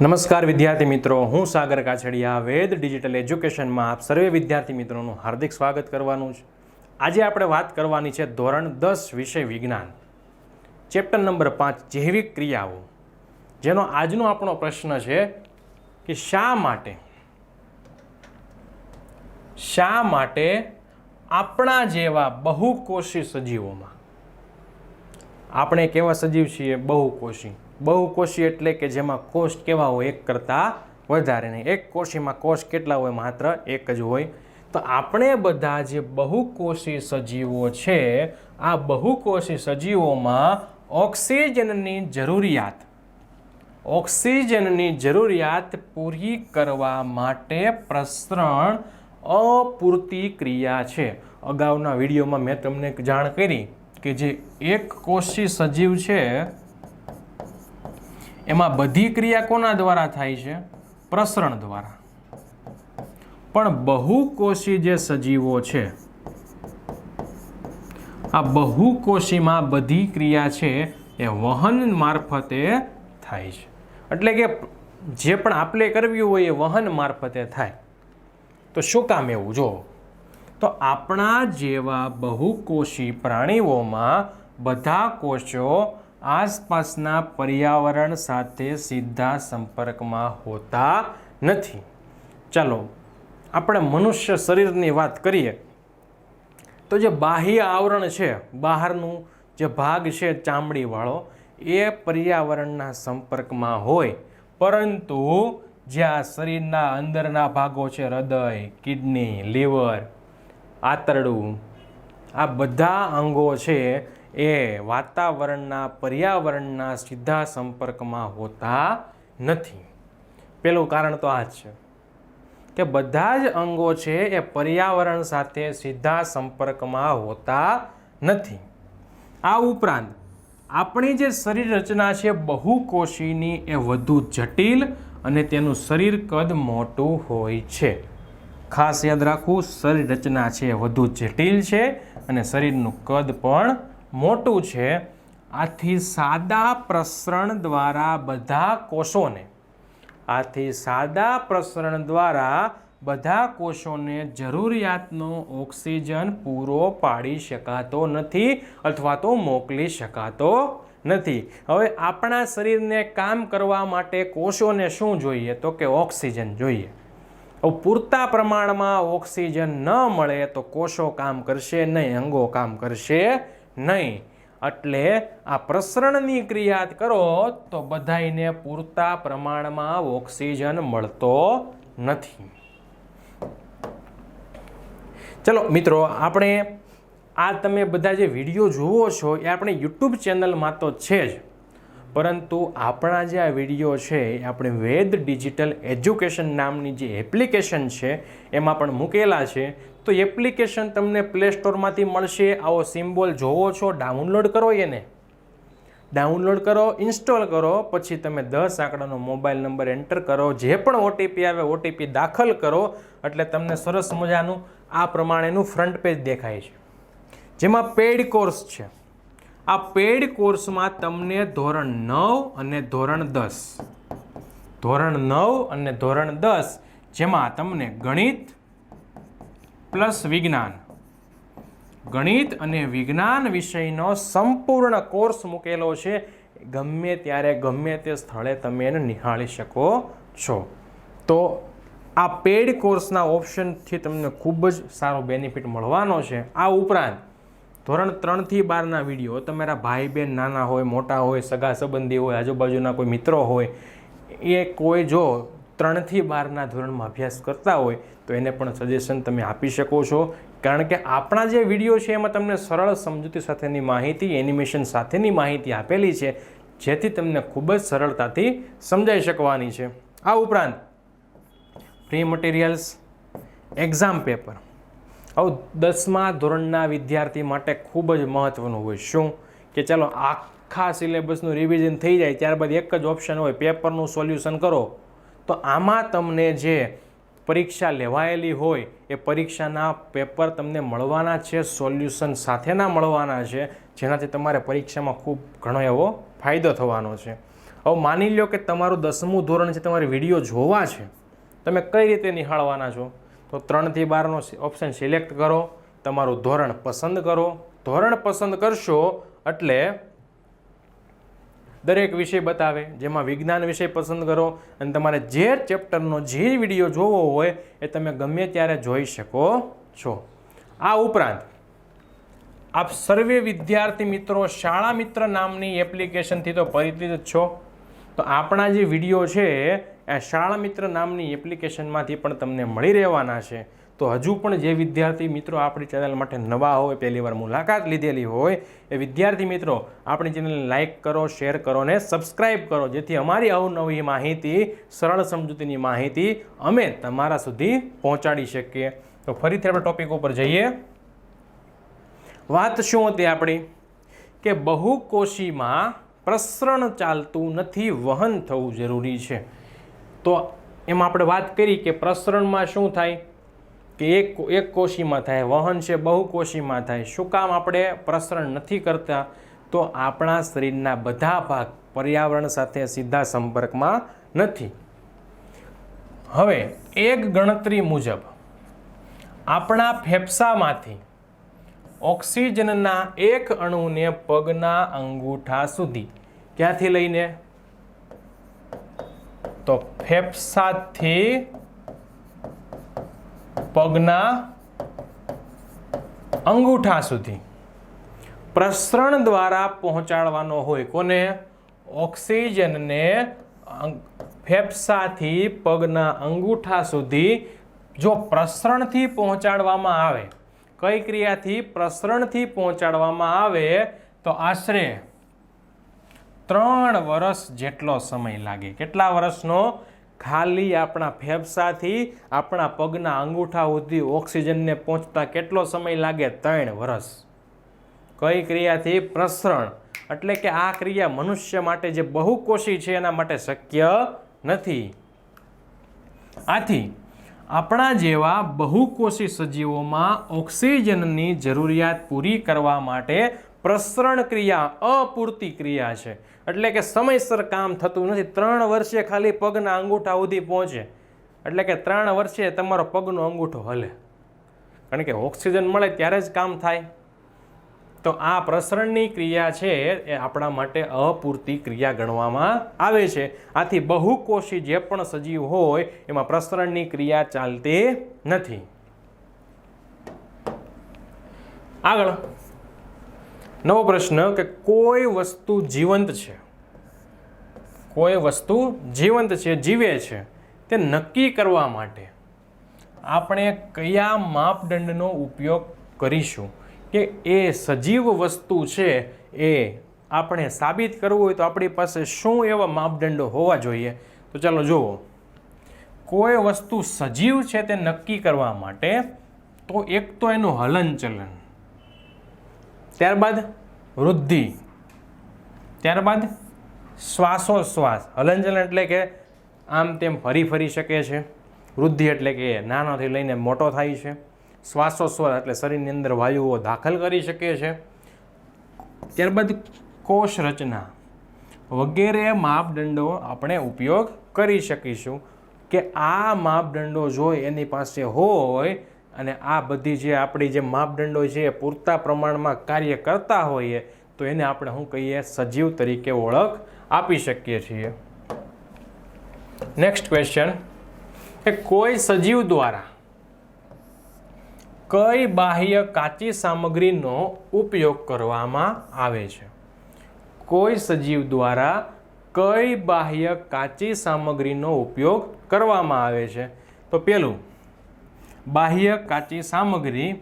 નમસ્કાર વિદ્યાર્થી મિત્રો, હું સાગર કાછડિયા, વેદ ડિજિટલ એજ્યુકેશનમાં આપ સર્વે વિદ્યાર્થી મિત્રોનું હાર્દિક સ્વાગત કરવાનું છે. આજે આપણે વાત કરવાની છે ધોરણ દસ વિષય વિજ્ઞાન. ચેપ્ટર નંબર પાંચ, જૈવિક ક્રિયાઓ. જેનો આજનો આપણો પ્રશ્ન છે કે શા માટે? શા માટે આપણા જેવા બહુકોષી સજીવોમાં? આપણે કેવા સજીવ છીએ? બહુકોષી. બહુકોષી એટલે કે જેમાં કોષ કેવા હોય એક કરતાં વધારે નહીં. એક કોષીમાં કોષ કેટલા હોય માત્ર એક જ હોય. તો આપણે બધા જે બહુકોષી સજીવો છે, આ બહુકોષી સજીવોમાં ઓક્સિજનની જરૂરિયાત ઓક્સિજનની જરૂરિયાત પૂરી કરવા માટે પ્રસરણ અપૂરતી ક્રિયા છે. અગાઉના વિડીયોમાં મેં તમને જાણ કરી કે જે એક કોષી સજીવ છે એમાં બધી ક્રિયા કોના દ્વારા થાય છે? પ્રસરણ દ્વારા. પણ બહુકોષી જે સજીવો છે, આ બહુકોષીમાં બધી ક્રિયા છે એ વહન મારફતે થાય છે. એટલે કે જે પણ આપણે કરવી હોય એ વહન મારફતે થાય. તો શું કામ એવું? જો તો આપણા જેવા બહુકોષી પ્રાણીઓમાં બધા કોષો આસપાસના પર્યાવરણ સાથે સીધા સંપર્કમાં હોતા નથી. ચાલો, આપણે મનુષ્ય શરીરની વાત કરીએ. તો જે બાહ્ય આવરણ છે, બહારનું જે ભાગ છે ચામડીવાળો, એ પર્યાવરણના સંપર્કમાં હોય. પરંતુ જે આ શરીરના અંદરના ભાગો છે, હૃદય, કિડની, લીવર, આંતરડું, આ બધા અંગો છે એ વાતાવરણના, પર્યાવરણના સીધા સંપર્કમાં હોતા નથી. પેલું કારણ તો આ જ છે કે બધા જ અંગો છે એ પર્યાવરણ સાથે સીધા સંપર્કમાં હોતા નથી. આ ઉપરાંત આપણી જે શરીર રચના છે બહુકોષીની એ વધુ જટિલ અને તેનું શરીર કદ મોટું હોય છે. ખાસ યાદ રાખવું શરીર રચના છે એ વધુ જટિલ છે અને શરીરનું કદ પણ મોટું છે આથી સાદા પ્રસરણ દ્વારા બધા કોષોને, આથી સાદા પ્રસરણ દ્વારા બધા કોષોને જરૂરિયાતનો ઓક્સિજન પૂરો પાડી શકાતો નથી અથવા તો મોકલી શકાતો નથી. હવે આપણા શરીરને કામ કરવા માટે કોષોને શું જોઈએ? તો કે ઓક્સિજન જોઈએ. પૂરતા પ્રમાણમાં ઓક્સિજન ન મળે તો કોષો કામ કરશે નહીં, અંગો કામ કરશે નહીં. એટલે આ પ્રસરણની ક્રિયા કરો તો બધાને પૂરતા પ્રમાણમાં ઓક્સિજન મળતો નથી. ચલો મિત્રો, આપણે આ તમે બધા જે વીડિયો જુઓ છો, એ આપણે યુટ્યુબ ચેનલમાં તો છે જ. પરંતુ આપણા જે આ વીડિયો છે એ આપણે વેદ ડિજિટલ એજ્યુકેશન નામની જે એપ્લિકેશન છે, એમાં પણ મૂકેલા છે. તો એપ્લિકેશન તમને પ્લે સ્ટોરમાંથી મળશે. આવો સિમ્બોલ જોવો છો, ડાઉનલોડ કરો એને. ડાઉનલોડ કરો, ઇન્સ્ટોલ કરો, પછી તમે દસ આંકડાનો મોબાઈલ નંબર એન્ટર કરો. જે પણ ઓટીપી આવે, ઓટીપી દાખલ કરો. એટલે તમને સરસ મજાનું આ પ્રમાણેનું ફ્રન્ટ પેજ દેખાય છે. જેમાં પેઈડ કોર્સ છે. આ પેડ કોર્સમાં તમને ધોરણ નવ અને ધોરણ દસ. ધોરણ નવ અને ધોરણ દસ જેમાં તમને ગણિત પ્લસ વિજ્ઞાન. ગણિત અને વિજ્ઞાન વિષયનો સંપૂર્ણ કોર્સ મૂકેલો છે. ગમે ત્યારે ગમે તે સ્થળે તમે એને નિહાળી શકો છો. તો આ પેડ કોર્સના ઓપ્શનથી તમને ખૂબ જ સારો બેનિફિટ મળવાનો છે. આ ઉપરાંત ધોરણ ત્રણથી બારના વીડિયો તમારા ભાઈ બહેન નાના હોય, મોટા હોય, સગા સંબંધી હોય, આજુબાજુના કોઈ મિત્રો હોય, એ કોઈ જો ત્રણથી બારના ધોરણમાં અભ્યાસ કરતા હોય, તો એને પણ સજેશન તમે આપી શકો છો. કારણ કે આપણા જે વીડિયો છે, એમાં તમને સરળ સમજૂતી સાથેની માહિતી એનિમેશન સાથેની માહિતી આપેલી છે, જેથી તમને ખૂબ જ સરળતાથી સમજાઈ શકવાની છે. આ ઉપરાંત ફ્રી મટીરિયલ્સ એક્ઝામ પેપર હવે દસમા ધોરણના વિદ્યાર્થી માટે ખૂબ જ મહત્ત્વનું હોય. શું? કે ચાલો આખા સિલેબસનું રિવિઝન થઈ જાય, ત્યારબાદ એક જ ઓપ્શન હોય પેપરનું સોલ્યુશન કરો. તો આમાં તમને જે પરીક્ષા લેવાયેલી હોય, એ પરીક્ષાના પેપર તમને મળવાના છે સોલ્યુશન સાથેના મળવાના છે, જેનાથી તમારે પરીક્ષામાં ખૂબ ઘણો એવો ફાયદો થવાનો છે. હવે માની લો કે તમારું દસમું ધોરણ છે, તમારે વીડિયો જોવા છે. તમે કઈ રીતે નિહાળવાના છો? તો ત્રણથી બારનો ઓપ્શન સિલેક્ટ કરો. તમારું ધોરણ પસંદ કરો. ધોરણ પસંદ કરશો એટલે દરેક વિષય બતાવે, જેમાં વિજ્ઞાન વિષય પસંદ કરો અને તમારે જે ચેપ્ટરનો જે વીડિયો જોવો હોય એ તમે ગમે ત્યારે જોઈ શકો છો. આ ઉપરાંત, આપ સર્વે વિદ્યાર્થી મિત્રો શાળા મિત્ર નામની એપ્લિકેશનથી તો પરિચિત જ છો. તો આપણા જે વીડિયો છે એ શાળા મિત્ર નામની એપ્લિકેશનમાંથી પણ તમને મળી રહેવાના છે. તો હજુ પણ જે વિદ્યાર્થી મિત્રો આપણી ચેનલ માટે નવા હોય પહેલી વાર મુલાકાત લીધેલી હોય, એ વિદ્યાર્થી મિત્રો આપણી ચેનલને લાઇક કરો, શેર કરો ને સબસ્ક્રાઈબ કરો. જેથી અમારી અવનવી માહિતી, સરળ સમજૂતીની માહિતી અમે તમારા સુધી પહોંચાડી શકીએ. તો ફરીથી આપણે ટોપિક ઉપર જઈએ. વાત શું હતી આપણી? કે બહુકોશીમાં પ્રસરણ ચાલતું નથી, વહન થવું જરૂરી છે. તો એમાં આપણે વાત કરી કે પ્રસરણમાં શું થાય? કે એક એક કોશીમાં થાય, વહન છે બહુ કોશીમાં થાય. શું કામ આપણે પ્રસરણ નથી કરતા? તો આપણા શરીરના બધા ભાગ પર્યાવરણ સાથે સીધા સંપર્કમાં નથી. હવે એક ગણતરી મુજબ, આપણા ફેફસામાંથી ઓક્સિજનના એક અણુને પગના અંગૂઠા સુધી ક્યાંથી લઈને? તો ફેફસાથી પગના અંગૂઠા સુધી. પ્રસરણ દ્વારા પહોંચાડવાનો હોય કોને? ઓક્સિજનને ફેફસાથી પગના અંગૂઠા સુધી જો પ્રસરણથી પહોંચાડવામાં આવે, કઈ ક્રિયાથી? પ્રસરણથી પહોંચાડવામાં આવે તો આશરે ત્રણ વર્ષ જેટલો સમય લાગે. કેટલા વર્ષનો ખાલી આપણા ફેફસાથી આપણા પગના અંગૂઠા સુધી ઓક્સિજનને પહોંચતા કેટલો સમય લાગે? ત્રણ વર્ષ કઈ ક્રિયાથી? પ્રસરણ. એટલે કે આ ક્રિયા મનુષ્ય માટે જે બહુકોશી છે એના માટે શક્ય નથી. આથી, આપણા જેવા બહુકોશી સજીવોમાં ઓક્સિજનની જરૂરિયાત પૂરી કરવા માટે પ્રસરણ ક્રિયા અપૂરતી ક્રિયા છે. એટલે કે સમયસર કામ થતું નથી. ત્રણ વર્ષે ખાલી પગના અંગૂઠા સુધી પહોંચે. એટલે કે ત્રણ વર્ષે તમારો પગનો અંગૂઠો હલે. કારણ કે ઓક્સિજન મળે ત્યારે જ કામ થાય. તો આ પ્રસરણની ક્રિયા છે એ આપણા માટે અપૂરતી ક્રિયા ગણવામાં આવે છે. આથી બહુકોષી જે પણ સજીવ હોય એમાં પ્રસરણની ક્રિયા ચાલતી નથી. આગળ. નવો પ્રશ્ન કે કોઈ વસ્તુ જીવંત છે? કોઈ વસ્તુ જીવંત છે, જીવે છે, તે નક્કી કરવા માટે આપણે કયા માપદંડનો ઉપયોગ કરીશું કે એ સજીવ વસ્તુ છે એ આપણે સાબિત કરવું હોય તો આપણી પાસે શું એવા માપદંડો હોવા જોઈએ? તો ચાલો જુઓ. કોઈ વસ્તુ સજીવ છે તે નક્કી કરવા માટે તો એક તો એનું હલનચલન. ત્યારબાદ વૃદ્ધિ. ત્યારબાદ શ્વાસોશ્વાસ. હલનચલન એટલે કે આમ તેમ ફરી ફરી શકે છે. વૃદ્ધિ એટલે કે નાનોથી લઈને મોટો થાય છે. શ્વાસોશ્વાસ એટલે શરીરની અંદર વાયુઓ દાખલ કરી શકે છે. ત્યારબાદ કોષ રચના વગેરે માપદંડો આપણે ઉપયોગ કરી શકીશું કે આ માપદંડો જો એની પાસે હોય અને આ બધી જે આપણી જે માપદંડો છે એ પૂરતા પ્રમાણમાં કાર્ય કરતા હોઈએ, તો એને આપણે શું કહીએ, સજીવ તરીકે ઓળખ આપી શકીએ છીએ. નેક્સ્ટ ક્વેશ્ચન કે કોઈ સજીવ દ્વારા કઈ બાહ્ય કાચી સામગ્રીનો ઉપયોગ કરવામાં આવે છે? કોઈ સજીવ દ્વારા કઈ બાહ્ય કાચી સામગ્રીનો ઉપયોગ કરવામાં આવે છે? તો પેલું બાહ્ય કાચી સામગ્રી,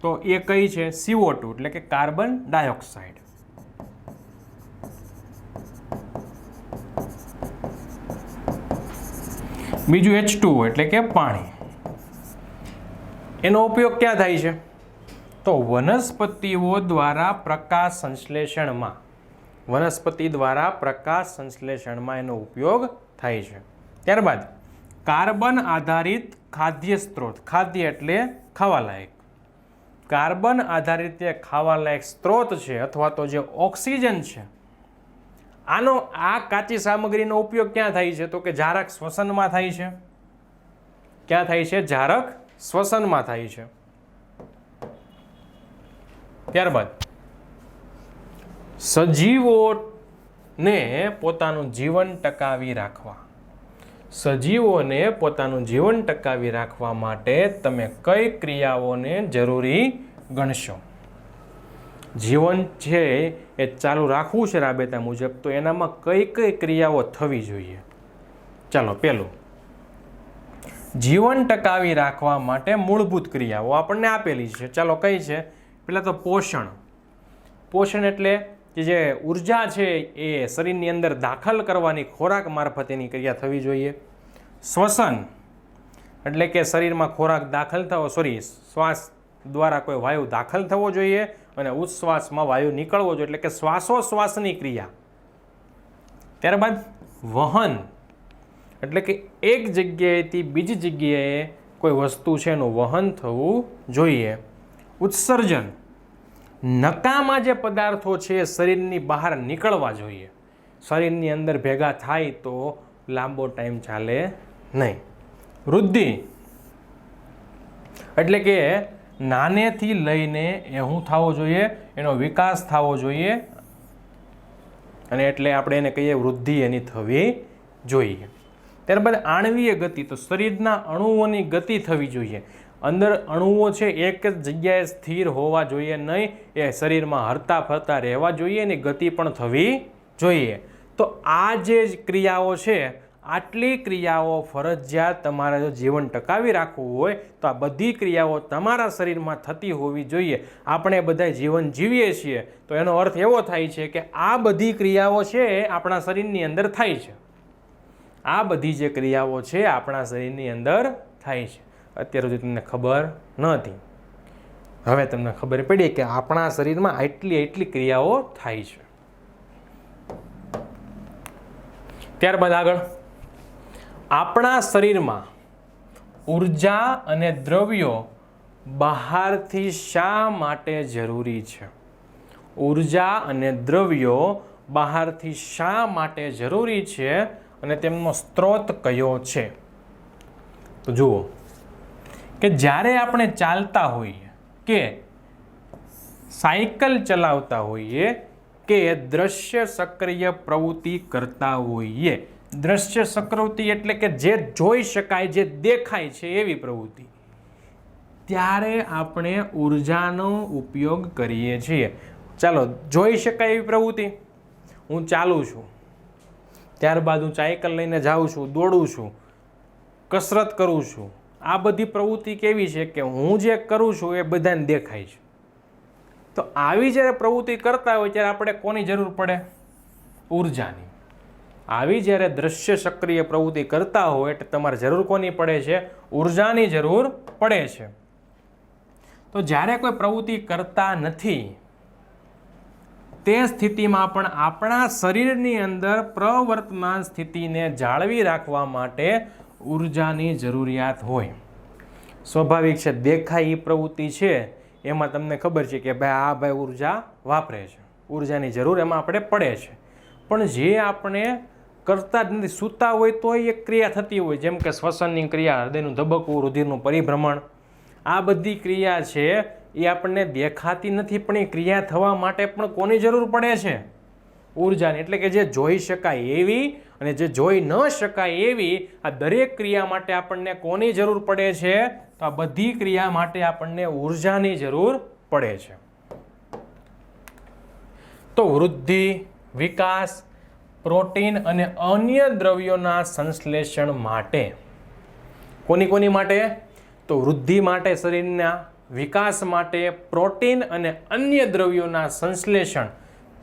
તો એ કઈ છે? સીઓ ટુ એટલે કે કાર્બન ડાયોક્સાઇડ. બીજું એચ ટુ એટલે કે પાણી. એનો ઉપયોગ ક્યાં થાય છે? તો વનસ્પતિઓ દ્વારા પ્રકાશ સંશ્લેષણમાં. વનસ્પતિ દ્વારા પ્રકાશ સંશ્લેષણમાં એનો ઉપયોગ થાય છે. ત્યારબાદ કાર્બન આધારિત ખાદ્ય સ્ત્રોત, ખાદ્ય એટલે ખાવાલાયક. કાર્બન આધારિત જે ખાવાલાયક સ્ત્રોત છે અથવા તો જે ઓક્સિજન છે, આનો, આ કાચી સામગ્રીનો ઉપયોગ ક્યાં થાય છે? તો કે જારક શ્વસનમાં થાય છે. ક્યાં થાય છે? જારક શ્વસનમાં થાય છે. ત્યારબાદ, સજીવોને પોતાનું જીવન ટકાવી રાખવા. સજીવોને પોતાનું જીવન ટકાવી રાખવા માટે તમે કઈ ક્રિયાઓને જરૂરી ગણશો? જીવન છે એ ચાલુ રાખવું છે રાબેતા મુજબ, તો એનામાં કઈ કઈ ક્રિયાઓ થવી જોઈએ? ચાલો, પેલું. જીવન ટકાવી રાખવા માટે મૂળભૂત ક્રિયાઓ આપણને આપેલી છે. ચાલો, કઈ છે? પહેલાં તો પોષણ. પોષણ એટલે કે જે ઊર્જા છે એ શરીરની અંદર દાખલ કરવાની ખોરાક મારફતેની ક્રિયા થવી જોઈએ. શ્વસન, એટલે કે શરીરમાં ખોરાક દાખલ થવો સોરી શ્વાસ દ્વારા કોઈ વાયુ દાખલ થવો જોઈએ અને ઉચ્છ્વાસમાં વાયુ નીકળવો જોઈએ, એટલે કે શ્વાસોશ્વાસની ક્રિયા. ત્યારબાદ વહન, એટલે કે એક જગ્યાએથી બીજી જગ્યાએ કોઈ વસ્તુ છે એનું વહન થવું જોઈએ. ઉત્સર્જન નકામા જે પદાર્થો છે શરીરની બહાર નીકળવા જોઈએ. શરીરની અંદર ભેગા થાય તો લાંબો ટાઈમ ચાલે નહીં. વૃદ્ધિ એટલે કે નાનેથી લઈને એ હું થવો જોઈએ, એનો વિકાસ થવો જોઈએ અને એટલે આપણે એને કહીએ વૃદ્ધિ એની થવી જોઈએ. ત્યારબાદ આણવીય ગતિ, તો શરીરના અણુઓની ગતિ થવી જોઈએ. અંદર અણુઓ છે, એક જ જગ્યાએ સ્થિર હોવા જોઈએ નહીં. એ શરીરમાં હરતા ફરતા રહેવા જોઈએ એની ગતિ પણ થવી જોઈએ. તો આ જે ક્રિયાઓ છે, આટલી ક્રિયાઓ ફરજિયાત તમારે જો જીવન ટકાવી રાખવું હોય, તો આ બધી ક્રિયાઓ તમારા શરીરમાં થતી હોવી જોઈએ. આપણે બધા જીવન જીવીએ છીએ, તો એનો અર્થ એવો થાય છે કે આ બધી ક્રિયાઓ છે આપણા શરીરની અંદર થાય છે. આ બધી જે ક્રિયાઓ છે આપણા શરીરની અંદર થાય છે. અત્યાર સુધી તમને ખબર નહોતી. હવે તમને ખબર પડી કે આપણા શરીરમાં આટલી એટલી ક્રિયાઓ થાય છે. ત્યારબાદ આગળ. આપણા શરીરમાં ઊર્જા અને દ્રવ્યો બહારથી શા માટે જરૂરી છે? ઊર્જા અને દ્રવ્યો બહારથી શા માટે જરૂરી છે? અને તેમનો સ્ત્રોત કયો છે? તો જુઓ. કે જ્યારે આપણે ચાલતા હોઈએ, કે સાયકલ ચલાવતા હોઈએ, કે દ્રશ્ય સક્રિય પ્રવૃત્તિ કરતા હોઈએ. દ્રશ્ય સક્રવૃત્તિ એટલે કે જે જોઈ શકાય, જે દેખાય છે એવી પ્રવૃત્તિ. ત્યારે આપણે ઉર્જાનો ઉપયોગ કરીએ છીએ. ચાલો, જોઈ શકાય એવી પ્રવૃત્તિ. હું ચાલું છું. ત્યારબાદ હું સાયકલ લઈને જાઉં છું, દોડું છું, કસરત કરું છું. આ બધી પ્રવૃત્તિ કેવી છે કે હું જે કરું છું એ બધાને દેખાય છે. તો આવી જ્યારે પ્રવૃત્તિ કરતા હોય ત્યારે આપણે કોની જરૂર પડે? ઉર્જાની. આવી જ્યારે દ્રશ્ય સક્રિય પ્રવૃત્તિ કરતા હોય એટલે તમારે જરૂર કોની પડે છે? ઉર્જાની જરૂર પડે છે. તો જ્યારે કોઈ પ્રવૃત્તિ કરતા નથી, તે સ્થિતિમાં પણ આપણા શરીરની અંદર પ્રવર્તમાન સ્થિતિને જાળવી રાખવા માટે ઉર્જાની જરૂરિયાત હોય. સ્વાભાવિક છે, દેખાય એ પ્રવૃત્તિ છે, એમાં તમને ખબર છે કે ભાઈ આ ભાઈ ઊર્જા વાપરે છે. ઉર્જાની જરૂર એમાં આપણે પડે છે. પણ જે આપણે કરતા જ નથી, સૂતા હોય તો એક ક્રિયા થતી હોય, જેમ કે શ્વસનની ક્રિયા, હૃદયનું ધબકવું, રુધિરનું પરિભ્રમણ, આ બધી ક્રિયા છે, એ આપણને દેખાતી નથી, પણ એ ક્રિયા થવા માટે પણ કોની જરૂર પડે છે? ઉર્જાની. એટલે કે જે જોઈ શકાય એવી અને જે જોઈ ન શકાય એવી આ દરેક ક્રિયા માટે આપણને કોની જરૂર પડે છે? તો આ બધી ક્રિયા માટે આપણને ઉર્જાની જરૂર પડે છે. તો વૃદ્ધિ, વિકાસ, પ્રોટીન અને અન્ય દ્રવ્યોના સંશ્લેષણ માટે. કોની કોની માટે? તો વૃદ્ધિ માટે, શરીરના વિકાસ માટે, પ્રોટીન અને અન્ય દ્રવ્યોના સંશ્લેષણ.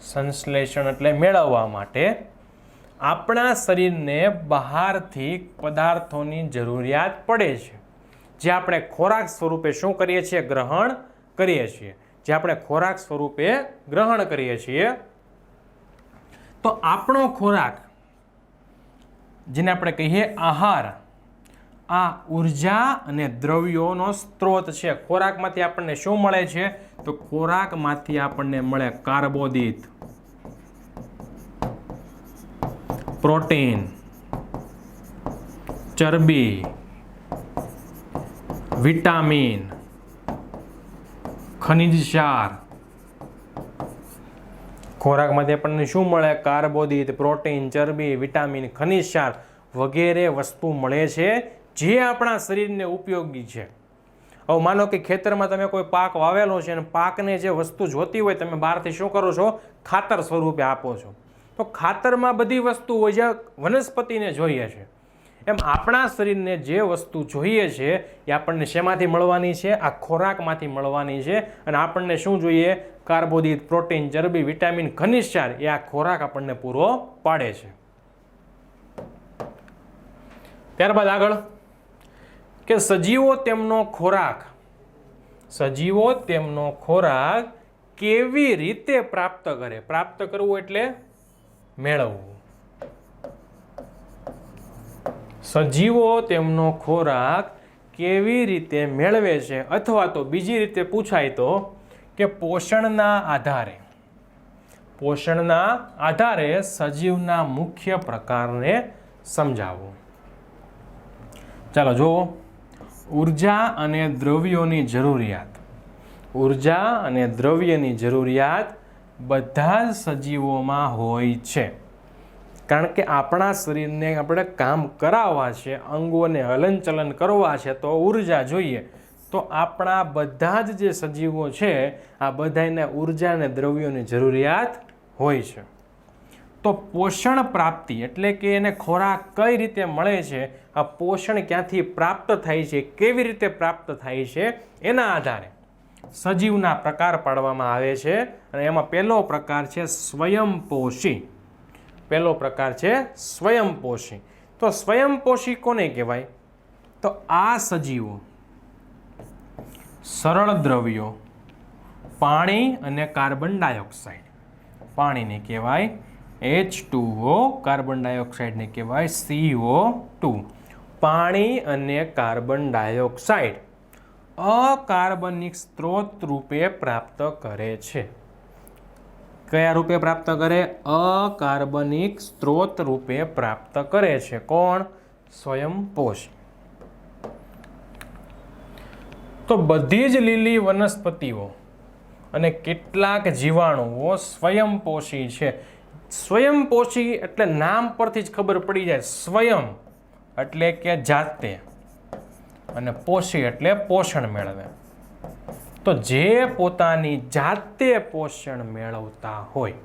સંશ્લેષણ એટલે મેળવવા માટે આપણા શરીરને બહારથી પદાર્થોની જરૂરિયાત પડે છે. જે આપણે ખોરાક સ્વરૂપે શું કરીએ છીએ? ગ્રહણ કરીએ છીએ. જે આપણે ખોરાક સ્વરૂપે ગ્રહણ કરીએ છીએ, તો આપણો ખોરાક, જેને આપણે કહીએ આહાર, આ ઊર્જા અને દ્રવ્યોનો સ્ત્રોત છે. ખોરાકમાંથી આપણને શું મળે છે? તો ખોરાકમાંથી આપણને મળે કાર્બોદિત. પ્રોટીન, ચરબી, વિટામિન, ખનિજ ક્ષાર. ખોરાકમાંથી આપણને શું મળે? કાર્બોદિત, પ્રોટીન, ચરબી, વિટામિન, ખનિજ ક્ષાર વગેરે વસ્તુ મળે છે જે આપણા શરીરને ઉપયોગી છે. હવે માનો કે ખેતરમાં તમે કોઈ પાક વાવેલો છે અને પાકને જે વસ્તુ જોતી હોય તમે બહારથી શું કરો છો? ખાતર સ્વરૂપે આપો છો. તો ખાતરમાં બધી વસ્તુ હોય જે વનસ્પતિને જોઈએ છે. એમ આપણા શરીરને જે વસ્તુ જોઈએ છે, એ આપણને શેમાંથી મળવાની છે? આ ખોરાકમાંથી મળવાની છે. અને આપણને શું જોઈએ? કાર્બોદિત પ્રોટીન, ચરબી, વિટામિન ખનિજાર એ આ ખોરાક આપણને પૂરો પાડે છે. ત્યારબાદ આગળ. કે સજીવો તેમનો ખોરાક, સજીવો તેમનો ખોરાક કેવી રીતે પ્રાપ્ત કરે? પ્રાપ્ત કરવું એટલે મેળવવું. સજીવો તેમનો ખોરાક કેવી રીતે મેળવે છે અથવા તો બીજી રીતે પૂછાય તો કે પોષણના આધારે. પોષણના આધારે સજીવના મુખ્ય પ્રકારને સમજાવો. ચાલો જુઓ. ઊર્જા અને દ્રવ્યોની જરૂરિયાત. ઊર્જા અને દ્રવ્યની જરૂરિયાત બધા જ સજીવોમાં હોય છે. કારણ કે આપણા શરીરને આપણે કામ કરાવવા છે, અંગોને હલનચલન કરવા છે, તો ઊર્જા જોઈએ. તો આપણા બધા જ જે સજીવો છે, આ બધાને ઊર્જા અને દ્રવ્યોની જરૂરિયાત હોય છે. તો પોષણ પ્રાપ્તિ એટલે કે એને ખોરાક કઈ રીતે મળે છે, આ પોષણ ક્યાંથી પ્રાપ્ત થાય છે, કેવી રીતે પ્રાપ્ત થાય છે, એના આધારે. સજીવના પ્રકાર પાડવામાં આવે છે અને એમાં પહેલો પ્રકાર છે સ્વયંપોષી. પહેલો પ્રકાર છે સ્વયંપોષી. તો સ્વયંપોષી કોને કહેવાય? તો આ સજીવો સરળ દ્રવ્યો, પાણી અને કાર્બન ડાયોક્સાઇડ. પાણીને કહેવાય એચ ટુઓ કાર્બન ડાયોક્સાઇડને કહેવાય સીઓ ટુ પાણી અને કાર્બન ડાયોક્સાઇડ. અકાર્બનિક સ્ત્રોત રૂપે પ્રાપ્ત કરે છે. કયા રૂપે પ્રાપ્ત કરે? અકાર્બનિક સ્ત્રોત રૂપે પ્રાપ્ત કરે છે. કોણ? સ્વયંપોષી તો બધી જ લીલી વનસ્પતિઓ અને કેટલાક જીવાણુઓ સ્વયંપોષી છે. સ્વયંપોષી એટલે નામ પરથી જ ખબર પડી જાય. સ્વયં એટલે કે જાતે. અને પોષી એટલે પોષણ મેળવે. તો જે પોતાની જાતે પોષણ મેળવતા હોય,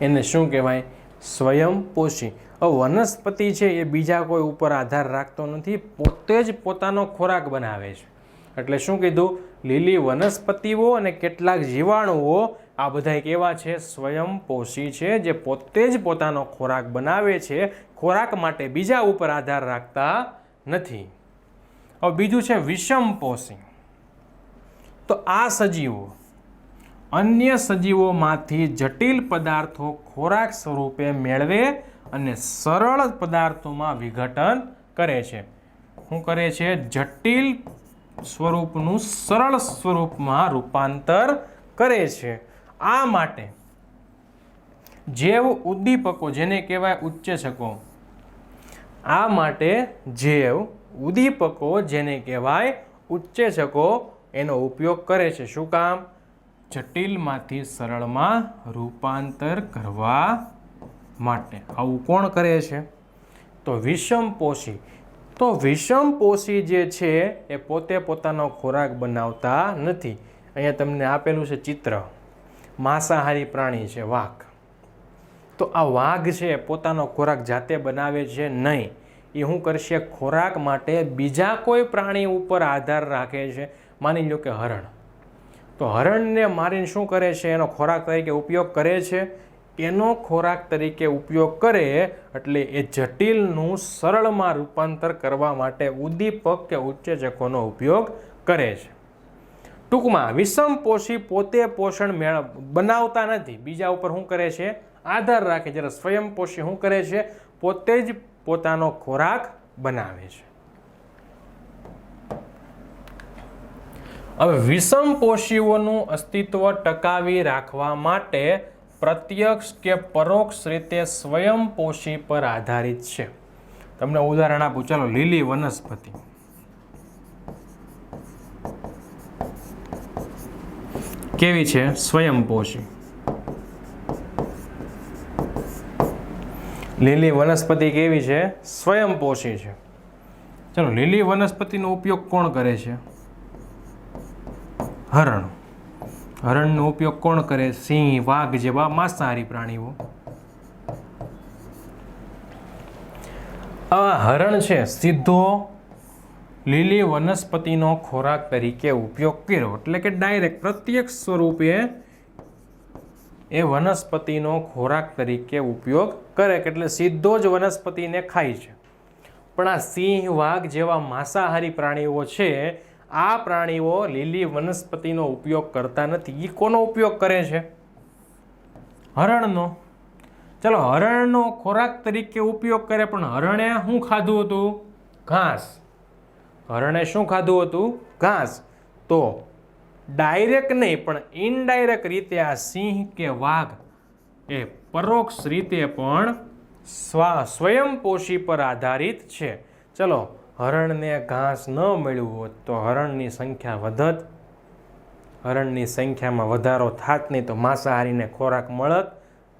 એને શું કહેવાય? સ્વયંપોષી વનસ્પતિ છે એ બીજા કોઈ ઉપર આધાર રાખતો નથી, પોતે જ પોતાનો ખોરાક બનાવે છે. એટલે શું કીધું? લીલી વનસ્પતિઓ અને કેટલાક જીવાણુઓ, આ બધા કેવા છે સ્વયંપોષી છે, જે પોતે જ પોતાનો ખોરાક બનાવે છે, ખોરાક માટે બીજા ઉપર આધાર રાખતા નથી. હવે બીજું છે વિષમપોષી તો આ સજીવો અન્ય સજીવોમાંથી જટિલ પદાર્થો ખોરાક સ્વરૂપે મેળવે અને સરળ પદાર્થોમાં વિઘટન કરે છે. શું કરે છે? જટિલ સ્વરૂપનું સરળ સ્વરૂપમાં રૂપાંતર કરે છે. આ માટે જેવ ઉદ્દીપકો જેને કહેવાય ઉચ્ચેચકો આ માટે જૈવ ઉદ્દીપકો જેને કહેવાય ઉચ્ચેચકો એનો ઉપયોગ કરે છે. શું કામ? જટિલમાંથી સરળમાં રૂપાંતર કરવા માટે. આવું કોણ કરે છે? તો વિષમપોષી તો વિષમપોષી જે છે એ પોતે પોતાનો ખોરાક બનાવતા નથી. અહીંયા તમને આપેલું છે ચિત્ર. માંસાહારી પ્રાણી છે, વાઘ. તો આ વાઘ છે પોતાનો ખોરાક જાતે બનાવે છે નહીં. એ શું કરશે ખોરાક માટે બીજા કોઈ પ્રાણી ઉપર આધાર રાખે છે. માની લો કે હરણ. તો હરણને મારીને શું કરે છે? એનો ખોરાક તરીકે ઉપયોગ કરે છે. એનો ખોરાક તરીકે ઉપયોગ કરે એટલે એ જટિલનું સરળમાં રૂપાંતર કરવા માટે ઉદ્દીપક કે ઉચ્ચેચકોનો ઉપયોગ કરે છે. ટૂંકમાં વિષમપોષી પોતે પોષણ મેળ બનાવતા નથી. બીજા ઉપર શું કરે છે? આધાર રાખે જ્યારે સ્વયંપોષી શું કરે છે? પોતે જ પોતાનો ખોરાક બનાવે છે. હવે વિષમપોષીઓનું અસ્તિત્વ ટકાવી રાખવા માટે પ્રત્યક્ષ કે પરોક્ષ રીતે સ્વયંપોષી પર આધારિત છે. તમને ઉદાહરણ આપું. ચાલો, લીલી વનસ્પતિ. કેવી છે? સ્વયંપોષી લીલી વનસ્પતિ કેવી છે? સ્વયંપોષી છે. ચલો લીલી વનસ્પતિનો ઉપયોગ કોણ કરે છે? હરણ. હરણનો ઉપયોગ કોણ કરે? સિંહ વાઘ જેવા માંસાહારી પ્રાણીઓ. આ હરણ છે સીધો લીલી વનસ્પતિનો ખોરાક તરીકે ઉપયોગ કર્યો. એટલે કે ડાયરેક્ટ પ્રત્યક્ષ સ્વરૂપે એ વનસ્પતિનો ખોરાક તરીકે ઉપયોગ કરે એટલે સીધો જ વનસ્પતિને ખાય છે. પણ આ સિંહ, વાઘ જેવા માંસાહારી પ્રાણીઓ છે, આ પ્રાણીઓ લીલી વનસ્પતિનો ઉપયોગ કરતા નથી. એ કોનો ઉપયોગ કરે છે? હરણનો. ચલો, હરણનો ખોરાક તરીકે ઉપયોગ કરે, પણ હરણે શું ખાધું હતું? ઘાસ. હરણે શું ખાધું હતું? ઘાસ. તો ડાયરેક્ટ નહીં, પણ ઇનડાયરેક્ટ રીતે આ સિંહ કે વાઘ એ પરોક્ષ રીતે પણ સ્વા, સ્વયંપોષી પર આધારિત છે. ચલો, હરણને ઘાસ ન મળ્યું હોત તો હરણની સંખ્યા વધત. હરણની સંખ્યામાં વધારો થાત નહીં તો માંસાહારીને ખોરાક મળત.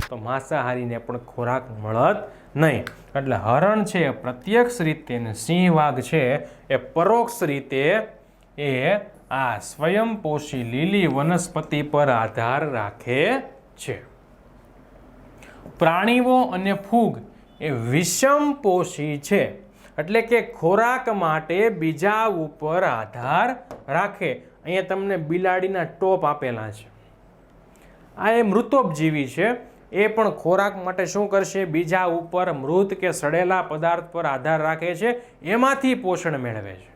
તો માંસાહારીને પણ ખોરાક મળત નહીં. એટલે હરણ છે એ પ્રત્યક્ષ રીતે ને સિંહ વાઘ છે એ પરોક્ષ રીતે એ આ સ્વયંપોષી લીલી વનસ્પતિ પર આધાર રાખે છે. પ્રાણીઓ અને ફૂગ એ વિષમપોષી છે, એટલે કે ખોરાક માટે બીજા ઉપર આધાર રાખે. અહીંયા તમને બિલાડીના ટોપ આપેલા છે. આ એ મૃતોપજીવી છે, એ પણ ખોરાક માટે શું કરશે? બીજા ઉપર મૃત કે સડેલા પદાર્થ પર આધાર રાખે છે, એમાંથી પોષણ મેળવે છે.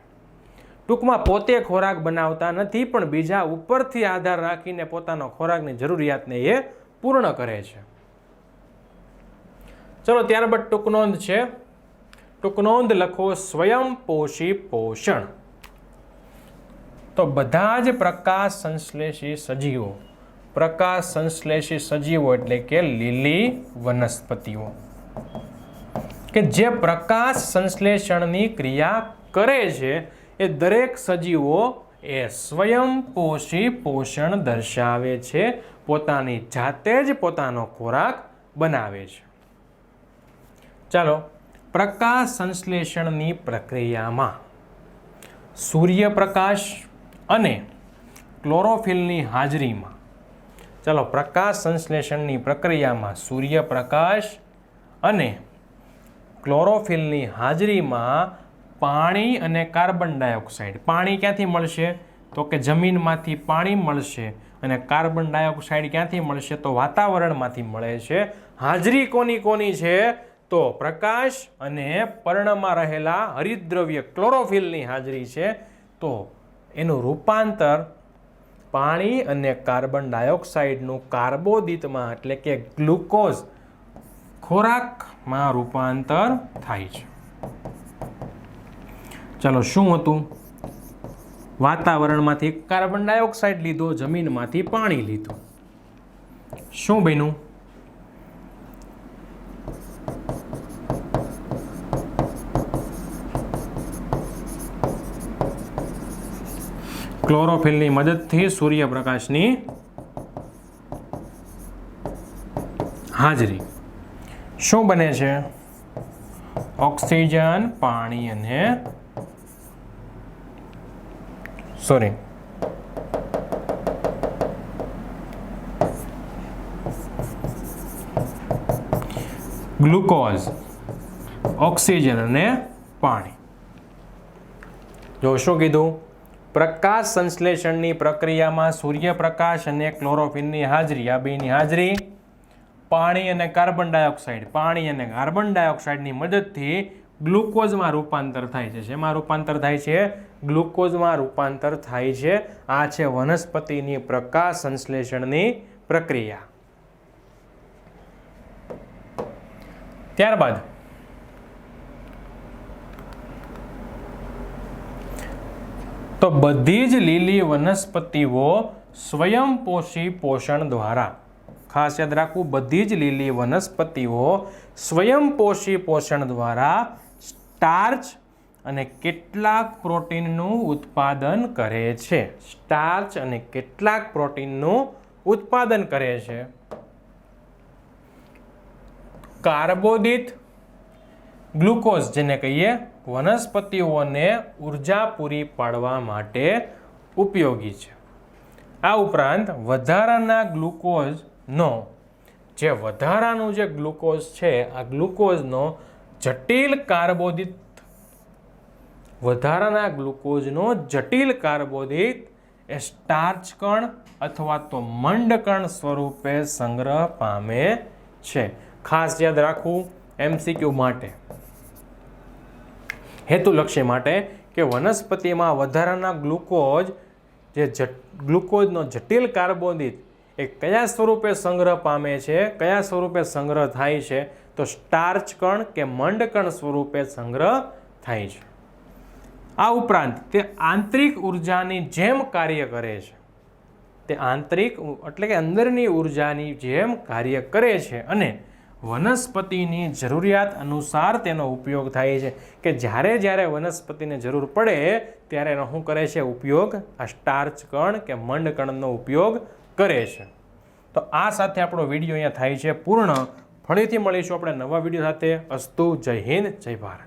ટૂંકમાં પોતે ખોરાક બનાવતા નથી, પણ બીજા ઉપરથી આધાર રાખીને પોતાનો ખોરાકની જરૂરિયાતને એ પૂર્ણ કરે છે. ચલો, ત્યારબાદ ટૂંકનોંધ છે. ટૂંકનોંધ લખો સ્વયંપોષી પોષણ. તો બધા જ પ્રકાશ સંશ્લેષી સજીવો, પ્રકાશ સંશ્લેષી સજીવો એટલે કે લીલી વનસ્પતિઓ, કે જે પ્રકાશ સંશ્લેષણની ક્રિયા કરે છે એ દરેક સજીવો એ સ્વયંપોષી પોષણ દર્શાવે છે. પોતાની જાતે જ પોતાનો ખોરાક બનાવે છે. ચાલો, પ્રકાશ સંશ્લેષણની પ્રક્રિયામાં સૂર્યપ્રકાશ અને ક્લોરોફિલની હાજરીમાં. ચાલો, પ્રકાશ સંશ્લેષણની પ્રક્રિયામાં સૂર્યપ્રકાશ અને ક્લોરોફિલની હાજરીમાં પાણી અને કાર્બન ડાયોક્સાઇડ. પાણી ક્યાંથી મળશે? તો કે જમીનમાંથી પાણી મળશે અને કાર્બન ડાયોક્સાઇડ ક્યાંથી મળશે? તો વાતાવરણમાંથી મળે છે. હાજરી કોની કોની છે? તો પ્રકાશ અને પર્ણમાં રહેલા હરિદ્રવ્ય ક્લોરોફિલની હાજરી છે. તો એનું રૂપાંતર પાણી અને કાર્બન ડાયોક્સાઇડનું કાર્બોદિતમાં, એટલે કે ગ્લુકોઝ, ખોરાકમાં રૂપાંતર થાય છે. ચલો શું હતું? વાતાવરણમાંથી કાર્બન ડાયોક્સાઇડ લીધો, જમીનમાંથી પાણી લીધું. શું બન્યું? ક્લોરોફિલની મદદથી સૂર્યપ્રકાશની હાજરી. શું બને છે? ઓક્સિજન, પાણી અને સોરી ગ્લુકોઝ ઓક્સિજન અને પાણી. જો શું કીધું? પ્રકાશ સંશ્લેષણની પ્રક્રિયામાં સૂર્યપ્રકાશ અને ક્લોરોફિનની હાજરી. આ બેની હાજરી પાણી અને કાર્બન ડાયોક્સાઇડ. પાણી અને કાર્બન ડાયોક્સાઇડની મદદથી ગ્લુકોઝમાં રૂપાંતર થાય છે. શેમાં રૂપાંતર થાય છે? ગ્લુકોઝમાં રૂપાંતર થાય છે. આ છે વનસ્પતિની પ્રકાશ સંશ્લેષણની પ્રક્રિયા. ત્યારબાદ તો બધી જ લીલી વનસ્પતિઓ સ્વયંપોષી પોષણ દ્વારા, ખાસ યાદ રાખવું, બધી જ લીલી વનસ્પતિઓ સ્વયંપોષી પોષણ દ્વારા સ્ટાર્ચ અને કેટલાક પ્રોટીનનું ઉત્પાદન કરે છે. સ્ટાર્ચ અને કેટલાક પ્રોટીનનું ઉત્પાદન કરે છે. કાર્બોદિત ગ્લુકોઝ, જેને કહીએ વનસ્પતિઓને ઊર્જા પૂરી પાડવા માટે ઉપયોગી છે. આ ઉપરાંત વધારાના ગ્લુકોઝનો, જે વધારાનું જે ગ્લુકોઝ છે, આ ગ્લુકોઝનો જટિલ કાર્બોદિત વધારાના ગ્લુકોઝનો જટિલ કાર્બોદિત એ સ્ટાર્ચ કણ અથવા તો મંડકણ સ્વરૂપે સંગ્રહ પામે છે. ખાસ યાદ રાખવું એમસીક્યુ માટે. હેતુલક્ષ્ય માટે કે વનસ્પતિમાં વધારાના ગ્લુકોઝ જે ગ્લુકોઝનો જટિલ કાર્બોદિત એ કયા સ્વરૂપે સંગ્રહ પામે છે, કયા સ્વરૂપે સંગ્રહ થાય છે, તો સ્ટાર્ચ કણ કે મંડકણ સ્વરૂપે સંગ્રહ થાય છે. આ ઉપરાંત તે આંતરિક ઉર્જાની જેમ કાર્ય કરે છે. તે આંતરિક એટલે કે અંદરની ઉર્જાની જેમ કાર્ય કરે છે અને વનસ્પતિની જરૂરિયાત અનુસાર તેનો ઉપયોગ થાય છે. કે જ્યારે જ્યારે વનસ્પતિને જરૂર પડે, ત્યારે એનો શું કરે છે? ઉપયોગ, આ સ્ટાર્ચ કણ કે મંડ કણનો ઉપયોગ કરે છે. તો આ સાથે આપણો વીડિયો અહીંયા થાય છે પૂર્ણ. ફરીથી મળીશું આપણે નવા વીડિયો સાથે. અસ્તુ, જય હિન્દ, જય ભારત.